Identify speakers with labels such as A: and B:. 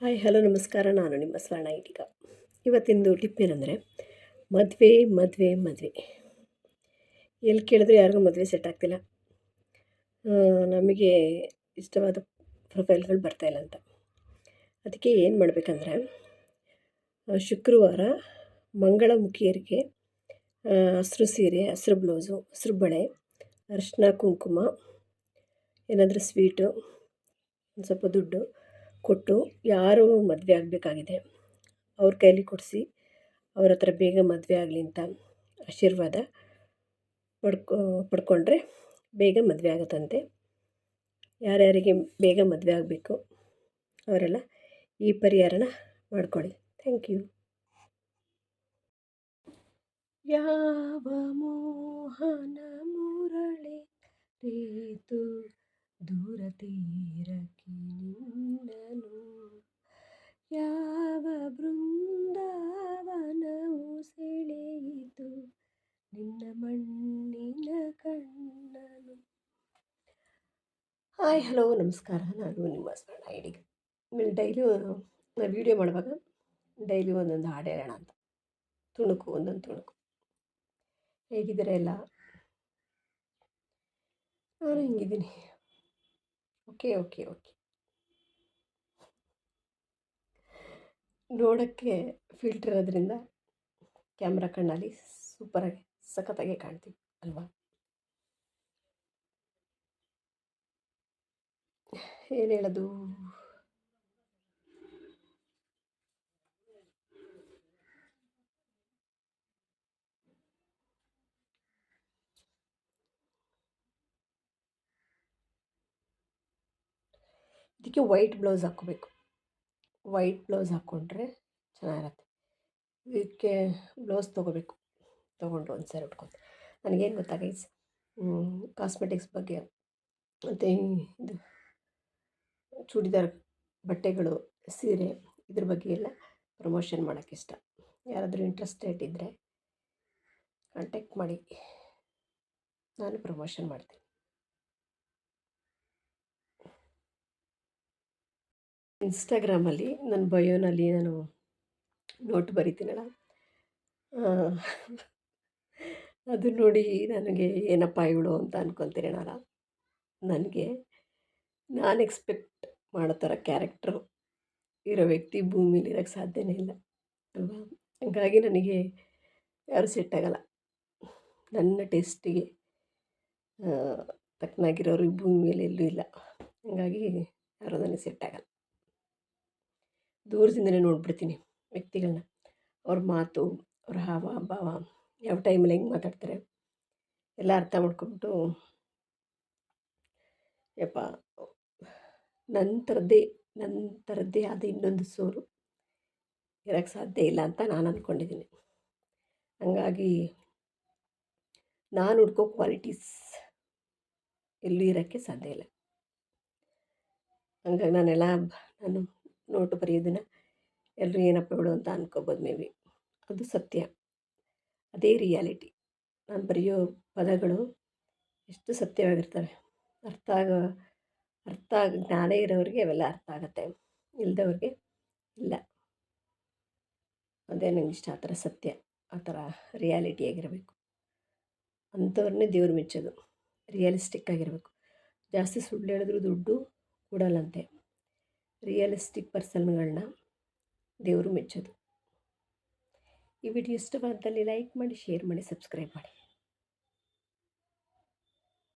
A: Hi, hello, ನಮಸ್ಕಾರ. ನಾನು ನಿಮ್ಮ ಸ್ವರ್ಣ ಇದೀಗ ಇವತ್ತಿಂದು ಟಿಪ್ ಏನಂದರೆ, ಮದುವೆ ಮದುವೆ ಮದುವೆ. ಎಲ್ಲಿ ಕೇಳಿದ್ರೆ ಯಾರಿಗೂ ಮದುವೆ ಸೆಟ್ ಆಗ್ತಿಲ್ಲ. ನಮಗೆ ಇಷ್ಟವಾದ ಪ್ರೊಫೈಲ್ಗಳು ಬರ್ತಾಯಿಲ್ಲ ಅಂತ. ಅದಕ್ಕೆ ಏನು ಮಾಡಬೇಕಂದ್ರೆ ಶುಕ್ರವಾರ ಮಂಗಳಮುಖಿಯರಿಗೆ ಮುಖಿಯರಿಗೆ ಹಸ್ರು ಸೀರೆ, ಹಸಿರು ಬ್ಲೌಸು, ಹಸಿರು ಬಳೆ ಅರಿಶಿನ ಕುಂಕುಮ, ಏನಾದರೂ ಸ್ವೀಟು, ಒಂದು ಸ್ವಲ್ಪ ದುಡ್ಡು ಕೊಟ್ಟು ಯಾರು ಮದುವೆ ಆಗಬೇಕಾಗಿದೆ. ಅವ್ರ ಕೈಲಿ ಕೊಡಿಸಿ, ಅವ್ರ ಹತ್ರ ಬೇಗ ಮದುವೆ ಆಗಲಿ ಅಂತ ಆಶೀರ್ವಾದ ಪಡ್ಕೊ, ಪಡ್ಕೊಂಡ್ರೆ ಬೇಗ ಮದುವೆ ಆಗುತ್ತಂತೆ. ಯಾರ್ಯಾರಿಗೆ ಬೇಗ ಮದುವೆ ಆಗಬೇಕು, ಅವರೆಲ್ಲ ಈ ಪರಿಹಾರನ ಮಾಡ್ಕೊಳ್ಳಿ. Thank you. ಯಾವ ಮೋಹನ ದೂರ ತೀರಕ್ಕೆ ನಿನ್ನನು. ಯಾವ ಬೃಂದಾವನವು ಸೆಳೆಯಿತು? ನಿನ್ನ ಮಣ್ಣಿನ ಕಣ್ಣನು. ಹಾಯ್ ಹಲೋ ನಮಸ್ಕಾರ. ನಾನು ನಿಮ್ಮ ಸ್ವರ್ಣ ಐಡಿ ಆಮೇಲೆ ಡೈಲಿ ನಾನು ವೀಡಿಯೋ ಮಾಡುವಾಗ ಡೈಲಿ ಒಂದೊಂದು ಹಾಡು ಅಂತ. ತುಣುಕು, ಒಂದೊಂದು ತುಣುಕು. ಹೇಗಿದ್ದೀರಾ ಎಲ್ಲ? ನಾನು ಹಿಂಗಿದ್ದೀನಿ? Okay okay okay. ನೋಡೋಕ್ಕೆ ಫಿಲ್ಟರ್ ಇರೋದ್ರಿಂದ ಕ್ಯಾಮ್ರಾ ಕಣ್ಣಲ್ಲಿ ಸೂಪರಾಗಿ ಸಖತ್ತಾಗಿ ಕಾಣ್ತೀವಿ ಅಲ್ವಾ? ಏನು ಹೇಳೋದು? ಇದಕ್ಕೆ ವೈಟ್ ಬ್ಲೌಸ್ ಹಾಕ್ಕೋಬೇಕು ವೈಟ್ ಬ್ಲೌಸ್ ಹಾಕ್ಕೊಂಡ್ರೆ ಚೆನ್ನಾಗಿರುತ್ತೆ. ಇದಕ್ಕೆ ಬ್ಲೌಸ್ ತೊಗೋಬೇಕು. ತೊಗೊಂಡು ಒಂದು ಸರಿ ಉಟ್ಕೊಂಡು. ನನಗೇನು ಗೊತ್ತಾ ಗೈಸ್ ಕಾಸ್ಮೆಟಿಕ್ಸ್ ಬಗ್ಗೆ ಮತ್ತು ಇದು ಚೂಡಿದಾರ್ ಬಟ್ಟೆಗಳು, ಸೀರೆ ಇದ್ರ ಬಗ್ಗೆ ಎಲ್ಲ ಪ್ರಮೋಷನ್ ಮಾಡೋಕ್ಕೆ ಇಷ್ಟ. ಯಾರಾದರೂ ಇಂಟ್ರೆಸ್ಟೆಡ್ ಇದ್ದರೆ ಕಾಂಟ್ಯಾಕ್ಟ್ ಮಾಡಿ. ನಾನು ಪ್ರಮೋಷನ್ ಮಾಡ್ತೀನಿ. ಇನ್ಸ್ಟಾಗ್ರಾಮಲ್ಲಿ ನನ್ನ ಬಯೋನಲ್ಲಿ ನಾನು ನೋಟ್ ಬರಿತೀನಲ್ಲ. ಅದು ನೋಡಿ ನನಗೆ ಏನಪ್ಪ ಇವಳು ಅಂತ ಅನ್ಕೊತೀರೇನಲ್ಲ ನನಗೆ ನಾನು ಎಕ್ಸ್ಪೆಕ್ಟ್ ಮಾಡೋ ಥರ ಕ್ಯಾರೆಕ್ಟ್ರು ಇರೋ ವ್ಯಕ್ತಿ ಭೂಮಿಲಿ ಇರೋಕ್ಕೆ ಸಾಧ್ಯನೇ ಇಲ್ಲ, ಅಲ್ವಾ? ಹಾಗಾಗಿ ನನಗೆ ಯಾರು ಸೆಟ್ ಆಗಲ್ಲ. ನನ್ನ ಟೇಸ್ಟಿಗೆ ತಕ್ಕನಾಗಿರೋರು ಭೂಮಿಯಲ್ಲಿ ಎಲ್ಲೂ ಇಲ್ಲ. ಹಾಗಾಗಿ ಯಾರು ನನಗೆ ಸೆಟ್ ಆಗಲ್ಲ. ದೂರದಿಂದಲೇ ನೋಡ್ಬಿಡ್ತೀನಿ ವ್ಯಕ್ತಿಗಳನ್ನ ಅವ್ರ ಮಾತು, ಅವ್ರ ಹಾವ, ಭಾವ, ಯಾವ ಟೈಮಲ್ಲಿ ಹೆಂಗೆ ಮಾತಾಡ್ತಾರೆ ಎಲ್ಲ ಅರ್ಥ ಮಾಡ್ಕೊಂಬಿಟ್ಟು ಯಪ್ಪ ನನ್ನ ಥರದ್ದೇ ಆದ ಇನ್ನೊಂದು ಸೋಲು ಇರೋಕ್ಕೆ ಸಾಧ್ಯ ಇಲ್ಲ ಅಂತ ನಾನು ಅಂದ್ಕೊಂಡಿದ್ದೀನಿ ಹಾಗಾಗಿ ನಾನು ಹುಡ್ಕೋ ಕ್ವಾಲಿಟೀಸ್ ಎಲ್ಲೂ ಇರೋಕ್ಕೆ ಸಾಧ್ಯ ಇಲ್ಲ. ಹಂಗಾಗಿ ನಾನೆಲ್ಲ ನಾನು ನೋಟು ಬರೆಯೋದನ್ನು ಎಲ್ಲರೂ ಏನಪ್ಪ ಬಿಡು ಅಂತ ಅನ್ಕೋಬೋದು ಮೇ ಬಿ ಅದು ಸತ್ಯ. ಅದೇ ರಿಯಾಲಿಟಿ ನಾನು ಬರೆಯೋ ಪದಗಳು ಎಷ್ಟು ಸತ್ಯವಾಗಿರ್ತವೆ. ಅರ್ಥ ಆಗೋ, ಅರ್ಥ ಆಗ, ಜ್ಞಾನ ಇರೋರಿಗೆ ಅವೆಲ್ಲ ಅರ್ಥ ಆಗುತ್ತೆ. ಇಲ್ಲದವ್ರಿಗೆ ಇಲ್ಲ. ಅದೇ ನನಗೆ ಇಷ್ಟ, ಆ ಥರ ಸತ್ಯ, ಆ ಥರ ರಿಯಾಲಿಟಿ ಆಗಿರಬೇಕು. ಅಂಥವ್ರನ್ನೇ ದೇವ್ರು ಮೆಚ್ಚೋದು. ರಿಯಲಿಸ್ಟಿಕ್ ಆಗಿರಬೇಕು. ಜಾಸ್ತಿ ಸುಳ್ಳು ಹೇಳಿದ್ರು ದುಡ್ಡು ಕೊಡಲ್ಲಂತೆ. ರಿಯಲಿಸ್ಟಿಕ್ ಪರ್ಸನ್ಗಳನ್ನ ದೇವರು ಮೆಚ್ಚೋದು. ಈ ವಿಡಿಯೋ ಇಷ್ಟವಾದಲ್ಲಿ ಲೈಕ್ ಮಾಡಿ ಶೇರ್ ಮಾಡಿ ಸಬ್ಸ್ಕ್ರೈಬ್ ಮಾಡಿ.